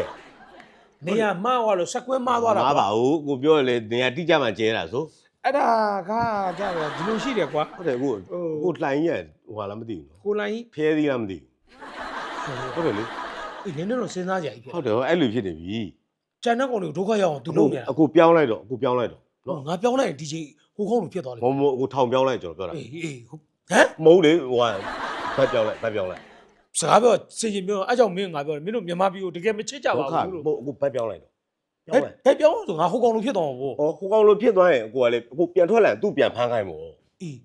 နေရမှားသွားလို့စက်ကွဲမှားသွားတာမှားပါဘူးကိုပြောရလေနေရာတိကျမှကျဲတာဆိုအဲ့ဒါကကြာတယ်ဒီလိုရှိတယ်ကွာဟုတ်တယ်ကိုဟုတ်ကိုလှိုင်းရဟိုဟာလားမသိဘူးနော်ကိုလိုင်းကြီးဖျဲသီးလားမသိဘူးဟုတ်တယ်လေအေးနင်းတို့စဉ်းစားကြရည်ဖြစ်ဟုတ်တယ်ဟောအဲ့လိုဖြစ်နေပြီကျန်တဲ့ကောင်တွေကိုဒုက္ခရောက်အောင်သူလုပ်နေတာအခုပြောင်းလိုက်တော့အခုပြောင်းလိုက်တော့ နော်ငါပြောင်းလိုက်ရင်ဒီချိန်ဟိုကောင်လိုဖြစ်သွားလိမ့်မဟုတ်မဟုတ်အခုထောင်ပြောင်းလိုက်ကျွန်တော်ပြောတာအေးအေးဟုတ်ဟမ်မဟုတ်လေဟိုဟာဘက်ပြောင်းလိုက်ဘက်ပြောင်းလိုက်စကားပြောစင်ရင်ပြောအဲ့ကြောင့်မင်းငါပြောတယ်မင်းတို့မြန်မာပြည်ကိုတကယ်မချစ်ကြပါဒုက္ခဘူးလို့မဟုတ်အခုဘက်ပြောင်းလိုက်တော့ပြောဟဲ့င်းလိုက်ဟဲ့ပြောင်းဆိုငါဟိုကောင်လိုဖြစ်သွားမှာပေါ့။အော်ဟိုကောင်လိုဖြစ်သွားရင်ကိုကလေအခုပြန်ထွက်လာရင်သူ့ပြန်ဖမ်းခိုင်းမို့အေး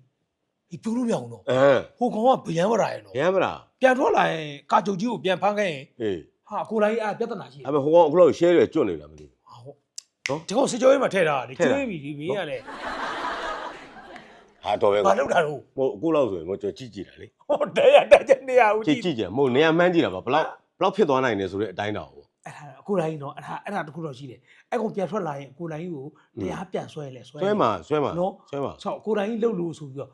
ဒီပြောလို့မရအောင်တော့။အမ်ဟိုကောင်ကဗျံဝရရဲ့နော်ရမ်းမလားပြန်ထွက်လာရင်ကာချုပ်ကြီးကိုပြန်ဖမ်းခဲ့ရင်။အေးဟာကိုလိုင်းအဲ့ပြဿနာရှိတယ် အဲ့မဲ့ဟိုကောင်အခုလောက် share တွေကျွတ်နေတာမသိဘူးဟာဟုတ် နော်ဒီကောင်စစ်ကြောရေးမှာထည့်တာလေထည့်တာကျွေးပြီဒီမင်းကလည်း။ဟာတော့ပဲဘာလုပ်တာတော့မဟုတ်အခုလောက်ဆိုရင်မကျွန်တော်ကြည့်ကြည့်တာလေဟိုတဲရတက်ချက်နေရဦး။ကြည့်ကြည့်ကြမဟုတ်နေရာမှန်းကြည့်တာပါဘလောက်ဘလောက်ဖြစ်သွားနိုင်လဲဆိုတဲ့အတိုင်းတော့ပေါ့အဲ့ဒါကိုလိုင်းနော်အဲ့ဒါအဲ့ဒါတခုတော့ရှိတယ်အဲ့ကောင်ပြန်ထွက်လာရင်ကိုလိုင်းကိုတရားပြန်ဆွဲလဲဆွဲ။ဆွဲမှာဆွဲမှာနော်ဆွဲမှာဆောက်ကိုလိုင်းလှုပ်လို့ဆိုပြီးတော့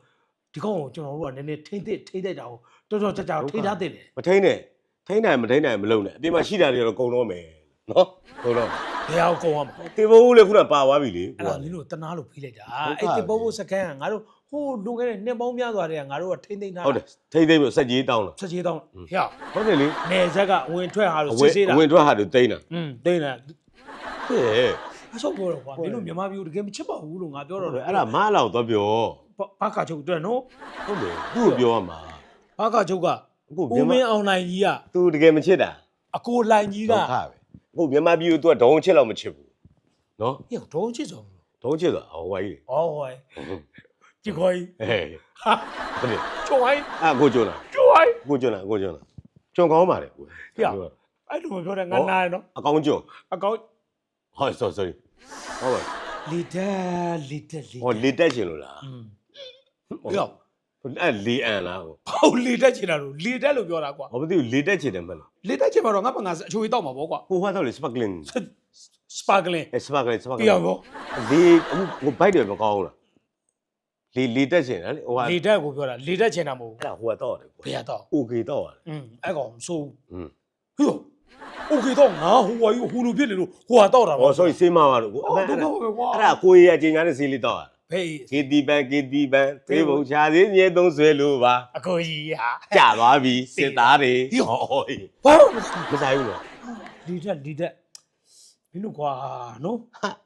ဒီကောင်ကိုကျွန်တော်တို့ကနည်းနည်းထိမ့်သိထိမ့်သိတာကိုတော်တော်ကြာကြာထိထားတင်တယ်မထိန်နဲ့ထိန်နိုင်မထိန်နိုင်မလုံးနဲ့အပြင်မှာရှိတာတွေတော့ကုံတော့မယ်နော်ကုံတော့ ဘယ်အောင်ကောင်းရမှာတေဘိုးဦးလေခုနပါသွားပြီလေအဲ့ဒါမင်းတို့တနာလို့ဖိလိုက်တာဟုတ်ကဲ့အဲ့ဒီပုံပုံစကန်ကငါတို့ဟိုလွန်ခဲ့တဲ့နှစ်ပေါင်းများစွာတည်းကငါတို့ကထိမ့်သိမ်းထားဟုတ်တယ်ထိန်သိမ်းပြီးစက်ကြီးတောင်းလာဆက်ချေးတောင်းဟဲ့ဟုတ်တယ်လေနေဇက်ကဝင်ထွက်ဟာလို့အဝစစ်င်ဆေးတာအဝင်ထွက်ဟာတွေတိန်းတာอืมသိမ်းတာဟဲ့အဆောက်ပြောတော့ကွာမင်းတို့မြန်မာပြည်ကိုတကယ်မချစ်ပါဘူးလို့ငါပြောဟုတ်တော့တယ်အဲ့ဒါမအားလောက်တော့ပြောဘာကချုပ်အတွက်နော်ဟုတ်တယ်သူ့ကိုပြောရမှာဘာကချုပ်ကအခုဦးမင်းအောင်နိုင်ကြီးကသူတကယ်မချစ်တာအကိုလိုင်ကြီးက ဒုက္ခပဲအခုမြန်မာပြည်ကိုသူကဒုံချစ်လောက်မချစ်ဘူးနော်ဟေ့တော့ချစ်ဆုံးဒုံချစ်ဆိုတာဟိုဝိုင်းလေဩဟိုကြည့်ခွိုင်းဟဲ့ဟာဟုတ်တယ်ချိုဝိုင်းအာကိုကျွန်းလာချိုဝိုင်းကိုကျွန်းလာကိုကျွန်းလာကျွန်းကောင်းပါလေကိုဟေ့အဲ့လိုမပြောတဲ့ငါနာရနော်အကောင်ကျွန်းအကောင်ဟော sorry sorry ဟုတ်ပါလီတက်လီတက်လီဟောလေတက်ချင်လို့လားอืมဟေ့အဲ့လေအန်လားဟောဟောလီတက်ချင်တာလို့လီတက်လို့ပြောတာကွာဟောမသိဘူးလေတက်ချင်တယ်မဟုတ်လား လီတက်ချင်မှာတော့ငါပငါအချိုကြီးတောက်မှာပေါ့ကွာ ဟိုဟာတော့လေ sparkling စပါကလင် အဲ sparkling ပြ sparkling ရပေါ့ လေအခုဟိုဘိုက်တယ်မကောင်းဘူးလားလေလေတက်ချင်တယ်လေဟိုဟာ လီတက်ကိုပြောတာလီတက်ချင်တာမဟုတ် အဲ့ဒါဟိုကတော့တယ် ဘူးဘယ်ရတော့ okay တော့ရတယ် อืมအဲ့ကောင်ဆို อืม ဟေ့โอเคတော့ငါဟိုဝါယူဟိုလိုဖြစ်နေလို့ဟိုဟာတော့တာ ဟော sorry စေးမပါတော့ကိုအ အော် မေ ဒုက္ခပဲကွာ အဲ့ဒါကိုရအချင်းညာနဲ့စေးလေးတော့ရ ဖေးကေတီပန်ကေတီပန်သေဘုံချာသေးမြေသုံးဆွဲလို့ပါအကိုကြီးဟာကြသွားပြီစစ်သားတွေဟောဘာမဆိုင်ဘူးနော်လီတက်လီတက်မင်းတို့ကွာနော်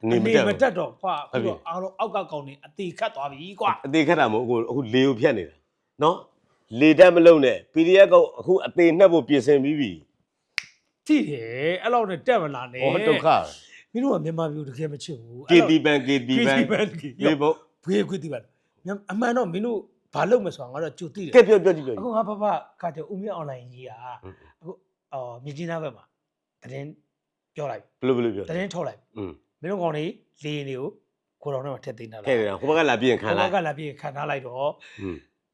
အနေမတက်မဘူးတက်တော့ကွာဟုတ်ပြီအခုတော့အားလုံးအောက်ကကောင်နေအတီခတ်သွားပြီကွာအသေးခက်တာမဟုတ်အခုအခုလေကိုဖြတ်နေတာနော်လေတက်မလုံးနဲ့ PDF ကအခုအသေးနှက်ဖို့ပြင်ဆင်ပြီးပြီထိတယ်အဲ့လောက်နဲ့တက်မလာနဲ့ဟောဒုက္ခ မင်းတို့ကမြန်မာပြည်ကိုတကယ်မချစ်ဘူး KT ဘန် KT ဘန် KT ဘန်ရေးဖို့ဖေးခွေးတိပါအမှန်တော့မင်းတို့ဘာလုပ်မယ်ဆိုတာငါတော့ကြိုသိတယ်ကဲပြောပြောကြည့်ပြောအခုငါဖဖကတည်းကဦးမြင့် online ကြီးอ่ะအခုအော်မြင်းချင်းသားဘက်မှာသတင်းပြောလိုက်ဘလို့ဘလို့ပြောသတင်းထုတ်လိုက်မင်းတို့ကောင်တွေလေရင်တွေကိုကိုတော်နဲ့ထက်သိမ်းထားလိုက်ခဲ့တယ်ဟိုဘက်ကလာပြင်ခံလိုက်ဟိုဘက်ကလာပြင်ခံထားလိုက်တော့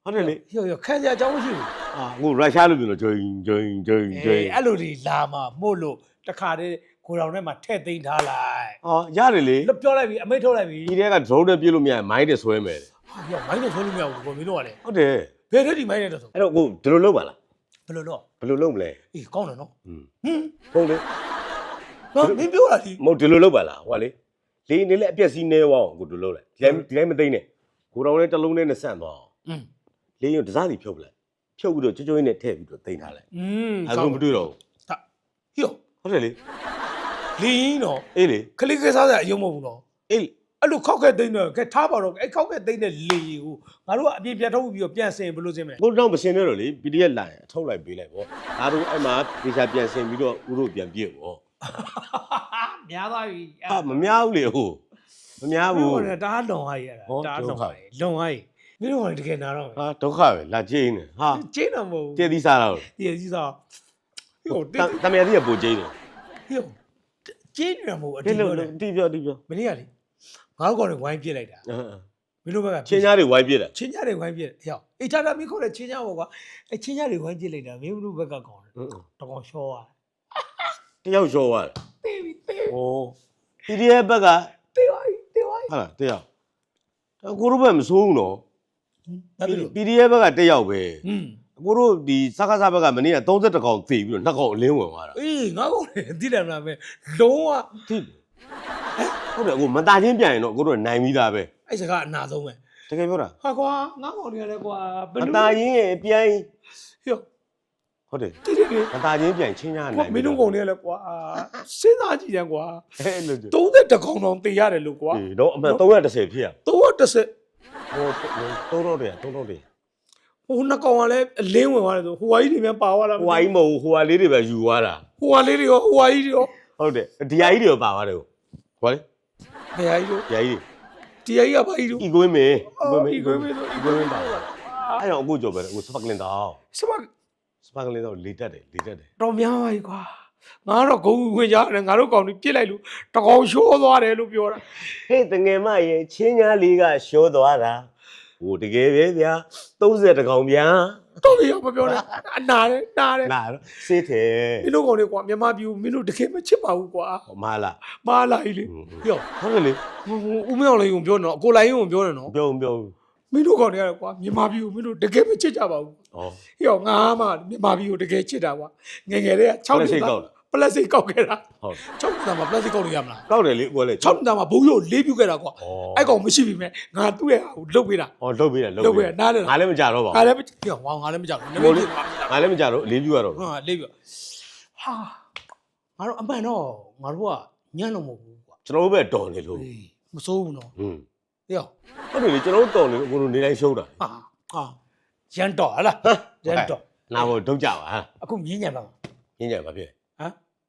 ဟုတ်တယ်လေရောရောခံရအကြောင်းမရှိဘူးအာငိုရုရှားလိုပြောတော့ဂျွင်ဂျွင်ဂျွင်ဂျွင်အဲ့လိုဒီလာမှာမို့လို့တခါတည်း ကိုယ်တော်ထဲမှာထည့်သိမ်းထားလိုက်။အော်ရတယ်လေ။ပြောလိုက်ပြီအမိတ်ထုတ်လိုက်ပြီ။ဒီထဲက drone တွေပြလို့မရမိုင်းတွေဆွဲမယ်လေ။ဟုတ်ကဲ့မိုင်းတွေဆွဲလို့မရဘူးကိုမင်းတို့ကလေ။ဟုတ်တယ်။ဘယ်တော့ဒီမိုင်းတွေတော့ဆိုအဲ့တော့ကိုဒီလိုလုပ်ပါလား။ဘယ်လိုလုပ်ဘယ်လိုလုပ်မလဲ။အေးကောင်းတယ်နော်။ဟွန်း။ဟုတ်လေ။နော်မင်းပြောတာဒီ။မဟုတ်ဒီလိုလုပ်ပါလားဟိုကလေ။လေးနေလဲအပြက်စီးနေဝအောင်ကိုဒီလိုလုပ်လိုက်။ဒီတိုင်းဒီတိုင်းမသိနဲ့။ကိုတော်လဲတစ်လုံးနဲ့နဲ့ဆန့်သွားအောင်။အင်း။လေးရုံတစားစီဖြုတ်ပလိုက်။ဖြုတ်ပြီးတော့ကြွကြွင်းနဲ့ထည့်ပြီးတော့တင်ထားလိုက်။အင်း။အဲဒါမတွေ့တော့ဘူး။ဟာ။ဟိုဟုတ်တယ်လေ။ လင်းရင်တော့အေးလေခလေးကစားစားအယုံမဟုတ်ဘူးနော်အေးလေအဲ့လိုခောက်ခဲ့သိမ်းတော့ကဲထားပါတော့အဲ့ခောက်ခဲ့သိမ်းတဲ့လေကိုငါတို့ကအပြင်ပြန်ထုတ်ပြီးတော့ပြန်ဆင်ဘယ်လိုဆင်မလဲကိုတော့မစင်နဲ့တော့လေ PDF လာရင်အထုတ်လိုက်ပေးလိုက်ပေါ့ဒါတို့အဲ့မှာဒေချာပြန်ဆင်ပြီးတော့ဦးတို့ပြန်ပြည့်ပေါ့များသွားပြီဟာမများဘူးလေဟိုမများဘူးဘူးဟိုတားလွန်သွားရတာဟောတားဒုလွက္န်ခသွားရလွန်သွားရမင်းတို့ကတကယ်နာတော့မယ်ဟာဒုက္ခပဲလာကျင်းနေဟာကျင်းတော့မဟုတ်ကျဲသီးစားတော့ဒီကြီးစားဟိုတတမယာသီးကပူကျင်းနေဟို ကျင်းနေမှာမဟုတ်အဒီတီးလိုလို့လေတီးပြောတီးပြောမနေ့ကလေငါတို့ကောင်တွေဝိုင်းပြစ်လိုက်တာအင်းမင်းတို့ဘက်ကချင်းသားတွေဝိုင်းပြစ်တာချင်းကြတွေဝိုင်းပြစ်ဟရောက်အေးချာတာမင်းခေါ်တဲ့ချင်းကြပေါ့ကွာအဲချင်းကြတွေဝိုင်းပြစ်လိုက်တာမင်းတို့ဘက်ကကောင်တယ်အင်းတကောင်ရှော့သွားတယောက်လျှော်သွားတယ်တေးပြီတေးဩ PDF ဘက်ကတေးပါတေးပါဟာလားတယောက်ဒါကိုတို့ဘက်မစိုးဘူးနော်ဘာဖြစ်လို့ PDF ဘက်ကတယောက်ပဲอืม ကိုတို့ဒီစကားစားဘက်ကမနေ့က32កောင်သေပြီးတော့နှစ်កောင်အလင်းဝင်သွားတာ အေးငါကောင်တွေသိတယ်မလားမင်းလုံးဝ တိဟုတ်တယ်အခုမตาချင်းပြန်ရင်တော့ကိုတို့နိုင်ပြီးသားပဲ အဲ့စကားအနာဆုံးပဲ တကယ်ပြောတာ ဟာကွာငါကောင်တွေကလည်းကွာဘယ် မ လို ตาချင်းရဲ့ပြန် ဟယော ဟုတ်တယ် တိတိတိ မตาချင်းပြန်ချင်းညာ ကွာ နိုင် မင်းတို့ကောင်တွေကလည်းကွာစဉ်းစားကြည့်တယ်ကွာ အဲ့လို 30တကောင်တောင်တေးရတယ်လို့ကွာ အေးတော့အမှန်330ဖြစ်ရ 330 ဟိုတိုးတော့တယ်တိုးတော့တယ် ဟိုနှစ်ကောင်ကလည်းအလင်းဝင်သွားတယ်ဆိုဟိုဝါကြီးတွေမြန်ပါသွားတာဟိုဟာကြီးမဟုတ်ဘူးဟိုဟာလေးတွေပဲယူသွားတာဟိုဝါလေးတွေရောဟိုဝါကြီးတွေရောဟုတ်တယ်ဒီဟာကြီးတွေပါသွားတယ်ဟိုလေဘယ်ဟာကြီးတို့ဒီဟာကြီးတရားကြီးကဘာကြီးတို့ဤကွင်းမင်းအော်ဒီကွေးမေးဆိုဒီကွေးမေးပါအဲ့တော့အခုကြော်ပဲအခုစပကလင်တောင်း စမစပကလင်တောင်းလေတက်တယ်လေတက်တယ်တော်များပါကြီးကွာငါတော့ဂုံဝင်ကြတယ်ငါတို့ကောင်တွေပြစ်လိုက်လို့တကောင်ရှိုးသွားတယ်လို့ပြောတာဟေးတငယ်မရဲ့ချင်းညာလေးကရှိုးသွားတာ ဟိုတကယ်ပဲဗျာ30တကောင်ဗျာတော့ပြရမပြောနဲ့အနာတယ်နာတယ်လာတော့စေးတယ်မင်းတို့ကောင်တွေကွာမြန်မာပြည်ကိုမင်းတို့တကယ်မချစ်ပါဘူးကွာဟောမလားမာလာကြီးလေဟွန်းပြောဟုတ်တယ်လေဟိုဦးမင်းအောင်လေးကိုပြောနော်အကိုလိုင်းကိုပြောတယ်နော်ပြောပြောမင်းတို့ကောင်တွေကကွာမြန်မာပြည်ကိုမင်းတို့တကယ်မချစ်ကြပါဘူးဩဟေ့ငါမှမြန်မာပြည်ကိုတကယ်ချစ်တာကွာငယ်ငယ်လေးက6နှစ်သား ပလက်စိတ်ကောက်ခဲ့တာဟုတ်6နှစ်သားမှာပလက်စိတ်ကောက်လို့ရမလားကောက်တယ်လေကိုလေ6နှစ်သားမှာဘုံရုပ်လေးပြုတ်ခဲ့တာကွာဩအဲ့ကောင်မရှိပြီမဲ့ငါသူ့ရဲ့ဟာကိုလုတ်ပေးတာဩလုတ်ပေးတယ်လုတ်လုတ်ပေးတာနားလေငါလည်းမကြတော့ပါငါလည်းမပြောငါငါလည်းမကြောက်ဘူးနဘူးမလေလေးပါငါလည်းမကြတော့အလေးပြရတော့ဟာလေးပြောဟာငါတို့အမှန်တော့ငါတို့ကညံ့တော့မဟုတ်ဘူးကွာကျွန်တော်တို့ပဲတော်နေလို့အေးမစိုးဘူးနော်ဟွန်းဟေ့ဟုတ်တယ်လေကျွန်တော်တို့တော်နေလို့ကိုလိုနေတိုင်းရှုံးတာ ဟာဟာရန်တော့ဟလားရန်တော့နာဘောဒုတ်ကြပါဟမ်အခုမြင်းညံပါမှာညင်းကြမှာဖြစ်ဟ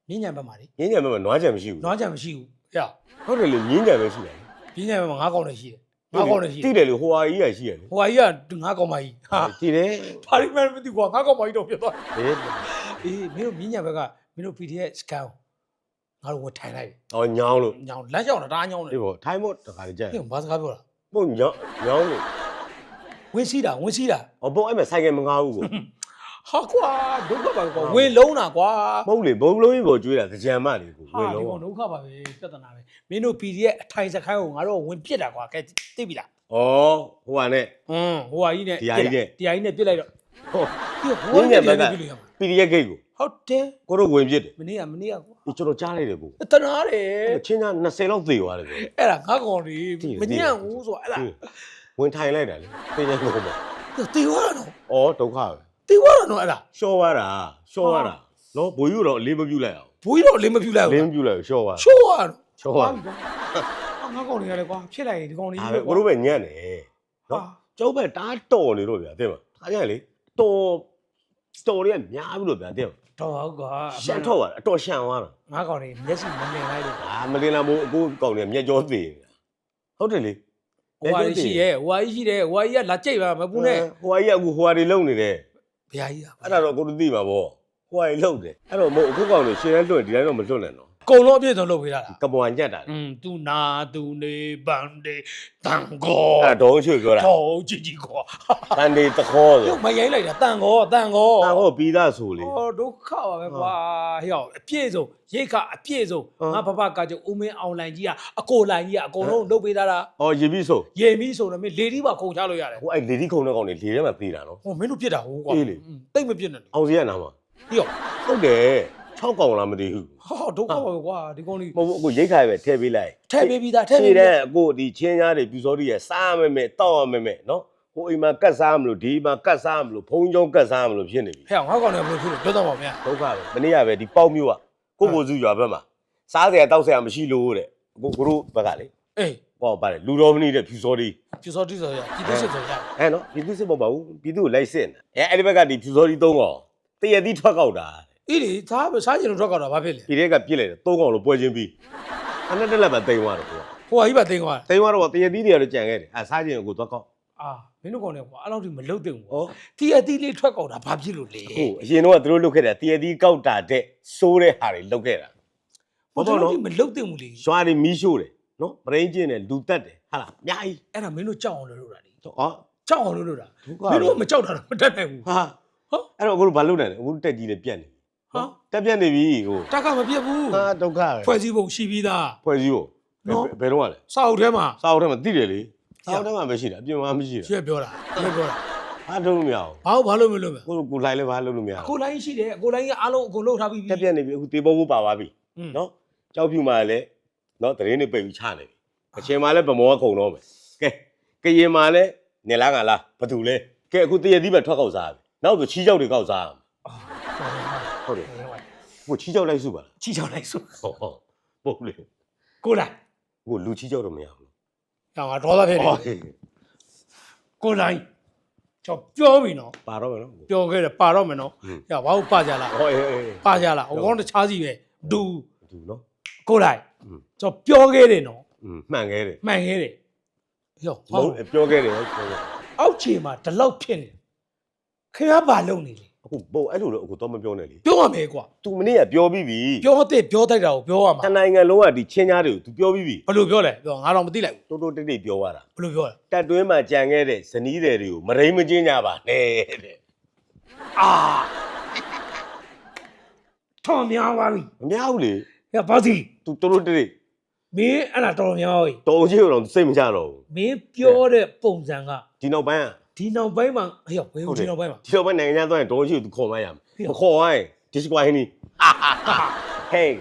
မ်မြင်းညံပါမှာလေညင်းကြမှာနွားကြမရှိဘူးနွားကြံမရှိဘူးဟေ့ဟုတ်တယ်လေညင်းကြပဲရှိတယ်မြင်းညံပါမှာငါးကောင်လည်းရှိတယ်ငါးကောင်လည်းရှိတတိယ်တယ်လေဟိုဟာကြီးရရှိတယ်လေဟိုဟာကြီးကငါးကောင်မကြီးဟာကြည့်တယ်ပါလိမန်မသိကွာငါးကောင်မကြီးတော့ပြတ်သွားဟေးအေးမင်းတို့မြင်းညံဘက်ကမင်းတို့ PDF scan ငါတို့ဝင်ထိုင်လိုက်တယ်အော်ညောင်းလို့ညောင်လမ်းကြောင်တာဒါညောင်တယ်ဒီဘောထိုင်းမို့တခါကြကြဟေ့ဘာစကားပြောတာပုံညောင်းညောင်းလို့ဝင်စီးတာဝင်စီးတာအော်ပုံအဲ့မဲ့ဆိုင်ကယ်မငားဘူးကို ဟာကွာဒုက္ခပါကွာဝင်လုံးတာကွာမဟုတ်လေဘုံလုံးကြီးပေါ်ကျွေးတာကြံမလေးကိုဟာဝင်ဒီလုံးကောင်ဒုက္ခပါပဲပြဿနာပဲမင်းတို့ PDF အထိုင်စခိုင်းကိုငါတို့ဝင်ပြစ်တာကွာကဲသိပြီလားဩဟိုဟာနဲ့ ဟွန်းဟိုဟာကြီးနဲ့ဒီဟာကြီးနဲ့ဒီဟာကြီးနဲ့ပြစ်လိုက်တော့ဟောဒီဟိုညင်းညံဘက်ကပြစ်လို့ရမှာ PDF gate ကိုဟုတ်တယ်ကိုတို့ဝင်ပြစ်တယ်မနေ့ကမနေ့ကကွာဒီကျွန်တော်ကြားလိုက်တယ်ကိုတနာတယ်ချင်းသား20လောက်သေသွားတယ်ကို အဲ့ဒါငါကောင်တွေသိတယ်မညံ့ဘူးဆိုတော့အဲ့ဒါဝင်ထိုင်လိုက်တာလေသိနေလို့ပေါ့တေသွားတာနော်ဩဒုက္ခပဲ တေသွားတာနော်အဲ့ဒါရှော့သွားတာရှော့သွားတာနော်ဘိုးကြီးတော့အလေးမပြုတ်လိုက်အောင်ဘိုးကြီးတော့လင်းမပြူလိုက်အလေးမဘူးပြုတ်လိုက်အောင်ရှော့သွားရှိုးသွားတော့ရှော့သွားဟာငါကောင်တွေရတယ်ကွာဖြစ်လိုက်ရင်ဒီကောင်တွေဒါကြီးပဲကိုတို့ပဲညံ့တယ်နော်ကျောင်းပဲတားတော်နေလို့ဗျာတဲ့မှာဒါကြလေတော်တော်တွေကများပြီလို့ဗျာတဲ့မှာတော့ဟုတ်ကွာရှန်ထွက်သွားတာအတော်ရှန်သွားတာ ငါကောင်တွေမျက်စိမမြင်လိုက်လို့ အာမလင်လာမို့အခုကောင်းနေမျက်ကြောသေးတယ်ဟုတ်တယ်လေဟိုဟာကြီးရှိရဲဟိုဟာကြီးရှိတယ်ဟိုဟာကြီးကလာကြိတ်ပါမပူနဲ့ဟိုဟာကြီးကအခုဟိုဟာတွေလုံနေတယ် ဘုရားကြီးကအဲ့ဒါတော့ကိုတို့သိမှာပေါ့ဟိုဟာကြီးလုံတယ်အဲ့တော့မို့အခုကောင်းနေရှင်းလဲလွတ်ဒီတိုင်းတော့မလွတ်နဲ့နော်အ ကုန်လုံးအပြည့်စုံလုပ်ပေးတာလားကမွန်ညက်တာอืมသူနာသူနေဘန်ဒေတန်ကောအဲဒေါင်းရွှေပြောတာတော်ကြီးကြီးကောတန်တေတခေါ်ဆိုမရိုင်းလိုက်တာတန်ကောတန်ကောတန်ခေါ်ပြီးသားဆိုလေဟောဒုက္ခပါပဲကွာဟဲ့အပြည့်စုံရိတ်ခအပြည့်စုံငါဘဘကကြုံဦးမင်းအွန်လိုင်းကြီးကအကိုလိုင်းကြီးကအကုန်လုံးလုပ်ပေးတာလားဟောရေပြီးဆိုရေပြီးဆိုတော့မင်းလေဒီပါခုံချလို့ရတယ်ဟိုအဲ့လေဒီခုံတဲ့ကောင်နေလေထဲမှာသေးတာနော်ဟိုမင်းတို့ပြစ်တာဟိုကွာအေးလေတိတ်မပြစ်နဲ့အောင်စီရနာမှာပြီးတော့ဟုတ်တယ် 6កောင်လားမသိဘူးဟောဒုက္ခပါပဲကွာဒီကောင်ကြီးမဟုတ်ဘူးအခုရိတ်ခါပဲထည့်ပေးလိုက်ထဲပေးပြီးသားထဲထည့်ပေးပေးပြီးတဲ့သားအခုဒီချင်းရားတွေပြူစောတွေရစားမမဲတောက်ရမမဲနော်ဟိုအိမ်မှာကတ်စားမလို့ဒီမှာကတ်စားမလို့ဖုံးကြောင်းကတ်စားမလို့ဖြစ်နေပြီဟဲ့ငါကောင်လည်းဘယ်လိုဖြစ်လို့ပြောတော့ပါဗျာဒုက္ခပဲမနေ့ကပဲဒီပေါက်မျိုးကကိုကိုစုရွာဘက်မှာစားစရာတောက်စရာမရှိလို့တဲ့ကိုကိုတို့ဘက်ကလေအေးဟောပါတယ်လူတော်မနီတဲ့ဖြူစောဒီပြစောတိစောရပြည်သူစစ်စောရအဲနော်ပြည်သူစစ်မဟုတ်ပါဘူးပြည်သူကိုလိုက်စစ်နေအဲအဲ့ဒီဘက်ကဒီဖြူစောဒီသုံးကောင်တရတိထွက်ကောက်တာ အေးလေသားစားကျင်လို့ထွက်ကြတာဘာဖြစ်လဲဒီတဲ့ကပြစ်လိုက်တယ်သုံးကောင်လို့ပွဲချင်းပြီးအနဲ့တက်လက်ပဲတိမ်သွားတယ်ကွာဟိုဟာကြီးပါတင်သွားတိမ်သွားတော့တရတိတွေကတော့ကြံခဲ့တယ်အဲစားချင်းကိုသွားကောက်အာမင်းတို့ကောင်လည်းကွာအဲ့လောက်ထိမလုတ်တင်ဘူးဟောတီအတီလေးထွက်ကောက်တာဘာဖြစ်လို့လဲဟုတ်အရင်တော့ကသူတို့လုတ်ခဲ့တာတရတိကောက်တာတဲ့စိုးတဲ့ဟာတွေလုတ်ခဲ့တာဟိုတော့ဒီမလုတ်တင်ဘူးလေရွာတွေမီးရှို့တယ်နော်ပရင်းကျင်းတယ်လူတက်တယ်ဟာလားအများကြီးအဲ့ဒါမင်းတို့ကြောက်အောင်လုပ်လို့တာလေဟောကြောက်အောင်လုပ်လို့တာဒုက္ခမင်းတို့မကြောက်တာတော့မတတ်နိုင်ဘူးဟာဟောအဲ့တော့အခုဘာလုပ်နိုင်လဲအခုတက်ကြီးလည်းပြတ်နေပြီ ဟာတက်ပြတ်နေပြီဟိုတက်ကမပြတ်ဘူးဟာဒုက္ခပဲဖွဲ့စည်းပုံရှိပြီးသားဖွဲ့စည်းဖို့နော်ဘယ်တော့လဲစာအုပ်ထဲမှာစာအုပ်ထဲမှာသိတယ်လေစာအုပ်ထဲမှာမရှိတာအပြင်မှာမရှိတာရှင်းပြောတာရှင်းပြောတာဟာထုတ်လို့မရဘူးဘာလို့ဘာလို့မလုပ်မလဲကိုကိုလိုက်လည်းဘာလုပ်လို့မရအဘူးကိုလိုင်းရှိတယ်အကိုလိုင်းကအားလုံးအကုန်လုပ်ထားပြီးပြီတက်ပြတ်နေပြီအခုတေပုံဖို့ပါသွားပြီอืมနော်ကြောက်ဖြူမှာလည်းနော်တရင်နေပိတ်ပြီးချနေပြီအချင်းမှာလည်းဗမောကခုံတော့မယ်ကဲကရင်မှာလည်းနေလားကလားဘာတူလဲကဲအခုတရသီးပဲထွက်ကောက်စားပြီနောက်ဆိုချီးကြောက်တွေကောက်စား ဟုတ်တယ်ကိုချီကြောက်လိုက်စုပါလားချီချောင်းလိုက်ဆိုဟောဟောဟုတ်လေကိုလာကိုလူချီကြောက်တော့မရဘူးငါငါဒေါသဖြစ်နေဟောကိုလာကျော်ပြောပြီနော်ပါတော့မယ်နော်ကို ပြောခဲ့တယ်ပါတော့မယ်နော်ဟွန်း ညဘာလို့ပါကြလားဟောအေးအေးပါကြလားအကောင်တခြားစီပဲဒူဘူးနော် ကိုလာဟွန်း ကျော်ပြောခဲ့တယ်နော်อืมမှန်ခဲ့တယ်မှန်ခဲ့တယ်ရောဟုတ် လုံးပြောခဲ့တယ်ဟုတ်တယ် အောက်ခြေမှာဒီလောက်ဖြစ်နေခင်ဗျားဘာလုပ်နေလဲ အခုပို့အဲ့လိုတော့အခုတော့မပြောနဲ့လေ ပြောရမယ်ကွာ तू မနေ့ကပြောပြီးပြီ ပြောတဲ့ပြောတိုက်တာကိုပြောရမှာ တနိုင်ငံလုံးကဒီချင်းကြားတွေကို तू ပြောပြီးပြီ ဘယ်လိုပြောလဲပြောငါတော့မသိလိုက်ဘူး တိုးတိုးတိတ်တိတ်ပြောရတာ ဘယ်လိုပြောလဲ တက်တွင်းမှာကြံခဲ့တဲ့ဇနီးတွေတွေကိုမရိမ့်မချင်းကြပါနဲ့တဲ့ အာထောင်များပါပြီ မများဘူးလေ ဟဲ့ဘာစီ तू တိုးတိုးတိတ်တိတ် မင်းအဲ့ဒါတော်တော်များပြီ တော်ကြီးတော့စိတ်မချတော့ဘူး မင်းပြောတဲ့ပုံစံက ဒီနောက်ပိုင်းက ဒီနောက်ပိုင်းမှာဟေ့ဘယ်လိုဒီနောက်ပိုင်းမှာ ဒီနောက်ပိုင်းနိုင်ငံခြားသွားရင်တော်ကြီးကို तू ခေါ်မရမယ် ဟေ့ မခေါ်ရင် disqualify ဟေး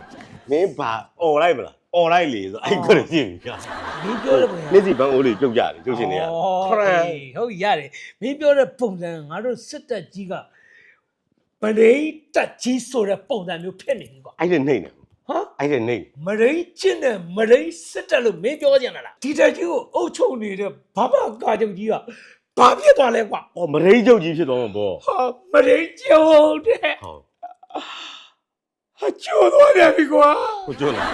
မင်းဘာអော်လိုက်မလားអော်လိုက်လေဆိုအဲ့ကိုကြည့်ပြီကြာ မင်းပြောတဲ့ပုံစံ နေ့စီဘန်းအိုးလေးပြုတ်ကြတယ်ပြုတ်ရှင်နေရခရန် ဟုတ်ရတယ်မင်းပြောတဲ့ပုံစံငါတို့စစ်တပ်ကြီးကပရိတက်ကြီးဆိုတဲ့ပုံစံမျိုးဖြစ်နေပြီကွာ အဲ့ဒါနေနေ ဟမ် အဲ့ဒါနေ မရိကျင့်တဲ့မရိစစ်တပ်လို့မင်းပြောကြင်လားဒီတက်ကြီးကိုအုပ်ချုပ်နေတဲ့ဘာမကာချုပ်ကြီးက ဘာဖြစ်သွားလဲကွာအော်မရိကျုပ်ကြီးဖြစ်သွားမှာပေါ့ဟာမရိကျုံတဲ့ဟုတ်ဟာကျိုးသွားတယ်ပြီကွာကိုကျွန်းလာ